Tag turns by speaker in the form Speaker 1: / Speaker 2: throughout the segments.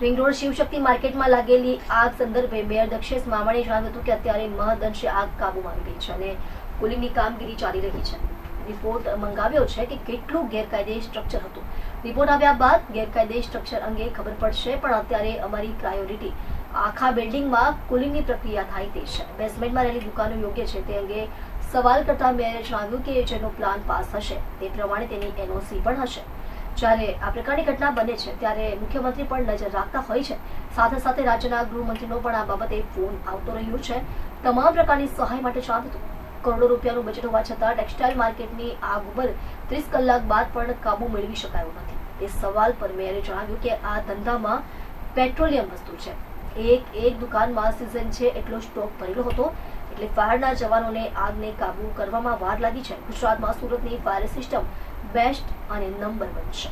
Speaker 1: Ring road Shivshakti માર્કેટમાં લાગેલી આગ સંદર્ભે મેયર દક્ષેશ મામણીએ જણાવ્યું હતું કે અત્યારે મહદઅંશે આગ કાબૂમાં આવી ગઈ છે અને કુલિંગની કામગીરી ચાલી રહી છે. રિપોર્ટ મંગાવ્યો છે કે કેટલું ગેરકાયદે સ્ટ્રક્ચર હતું. રિપોર્ટ આવ્યા બાદ ગેરકાયદે સ્ટ્રક્ચર અંગે ખબર પડશે, પણ અત્યારે અમારી પ્રાયોરિટી આખા બિલ્ડિંગમાં કુલિંગની પ્રક્રિયા થાય તે છે. બેઝમેન્ટમાં રહેલી દુકાનો યોગ્ય છે તે અંગે સવાલ કરતા મેયરે જણાવ્યું કે જેનો પ્લાન પાસ હશે. તે પ્રમાણે તેની એનઓસી પણ હશે. જ્યારે આ પ્રકારની ઘટના બને છે, ત્યારે મુખ્યમંત્રી પણ નજર રાખતા હોય છે. સાથે સાથે રાજ્યના ગૃહમંત્રીનો પણ આ બાબતે ફોન આવતો રહ્યો છે. તમામ પ્રકારની સહાય માટે ચાલતું કરોડો રૂપિયાનું બજેટ હોવા છતાં ટેક્સટાઇલ માર્કેટની આગ ઉપર ત્રીસ કલાક બાદ પણ કાબુ મેળવી શકાયો નથી. તે સવાલ પર મેયરે જણાવ્યું કે આ ધંધામાં પેટ્રોલિયમ વસ્તુ છે. એક એક દુકાનમાં સિઝન છે, એટલો સ્ટોક ભરેલો હતો. એટલે ફાયરના જવાનોને આગને કાબુ કરવામાં વાર લાગી છે. ગુજરાતમાં સુરતની ફાયર સિસ્ટમ બેસ્ટ અને નંબર વન છે.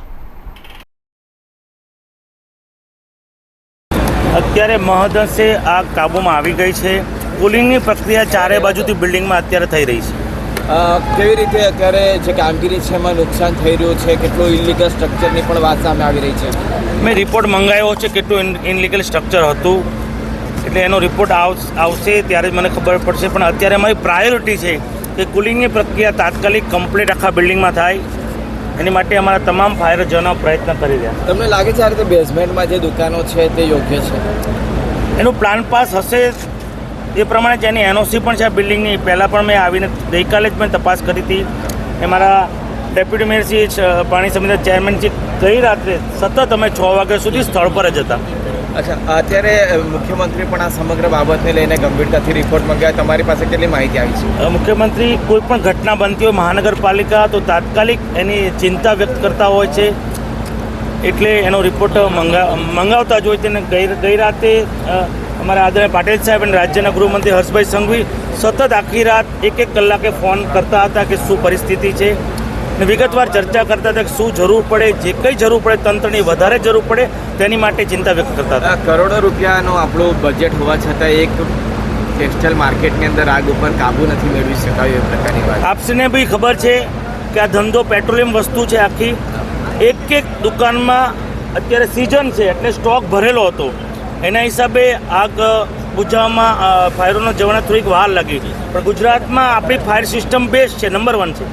Speaker 2: અત્યારે મહદંશે આગ કાબૂમાં આવી ગઈ છે. કુલિંગની પ્રક્રિયા ચારે બાજુથી બિલ્ડિંગમાં અત્યારે થઈ રહી છે.
Speaker 3: કેવી રીતે અત્યારે જે કામગીરી છે એમાં નુકસાન થઈ રહ્યું છે? કેટલું ઇનલીગલ સ્ટ્રક્ચરની પણ વાત સામે આવી રહી છે?
Speaker 2: મેં રિપોર્ટ મંગાવ્યો છે કેટલું ઇનલીગલ સ્ટ્રક્ચર હતું. એટલે એનો રિપોર્ટ આવ- આવશે ત્યારે જ મને ખબર પડશે. પણ અત્યારે અમારી પ્રાયોરિટી છે કે કુલિંગની પ્રક્રિયા તાત્કાલિક કમ્પ્લીટ આખા બિલ્ડિંગમાં થાય. એની માટે અમારા તમામ ફાયર જવાનો પ્રયત્ન કરી રહ્યા.
Speaker 3: તમને લાગે છે આ રીતે બેઝમેન્ટમાં જે દુકાનો છે તે યોગ્ય છે?
Speaker 2: એનું પ્લાન પાસ હશે એ પ્રમાણે જેની એનઓસી પણ છે. આ બિલ્ડિંગની પહેલાં પણ મેં આવીને ગઈકાલે જ મેં તપાસ કરી હતી. એ મારા ડેપ્યુટી મેયર શ્રી પાણી સમિતિના ચેરમેન શ્રી ગઈ રાત્રે સતત અમે છ વાગ્યા સુધી સ્થળ પર જ હતા.
Speaker 3: અચ્છા અત્યારે મુખ્યમંત્રી પણ આ સમગ્ર બાબતને લઈને ગંભીરતાથી રિપોર્ટ મંગાવ્યા તમારી પાસે કેટલી માહિતી આવી છે?
Speaker 2: મુખ્યમંત્રી કોઈ પણ ઘટના બનતી હોય મહાનગરપાલિકા તો તાત્કાલિક એની ચિંતા વ્યક્ત કરતા હોય છે. એટલે એનો રિપોર્ટ મંગા મંગાવતા જ હોય અને ગઈ ગઈ રાતે અમારા આદરણીય પાટીલ સાહેબ અને રાજ્યના ગૃહમંત્રી હર્ષભાઈ સંઘવી સતત આખી રાત એક એક કલાકે ફોન કરતા હતા કે શું પરિસ્થિતિ છે અને વિગતવાર ચર્ચા કરતા હતા કે શું જરૂર પડે જે કંઈ જરૂર પડે તંત્રની વધારે જરૂર પડે તેની માટે ચિંતા વ્યક્ત કરતા હતા.
Speaker 3: કરોડો રૂપિયાનો આપણું બજેટ હોવા છતાં એક ટેક્સટાઇલ માર્કેટની અંદર આગ ઉપર કાબુ નથી મેળવી શકાય એ પ્રકારની વાત.
Speaker 2: આપસને બી ખબર છે કે આ ધંધો પેટ્રોલિયમ વસ્તુ છે આખી. એક એક દુકાનમાં અત્યારે સિઝન છે એટલે સ્ટોક ભરેલો હતો. એના હિસાબે આગ બુઝાવવામાં ફાયરોનો જવાના થોડીક વાર લાગી. પણ ગુજરાતમાં આપણી ફાયર સિસ્ટમ બેસ્ટ છે, નંબર વન છે.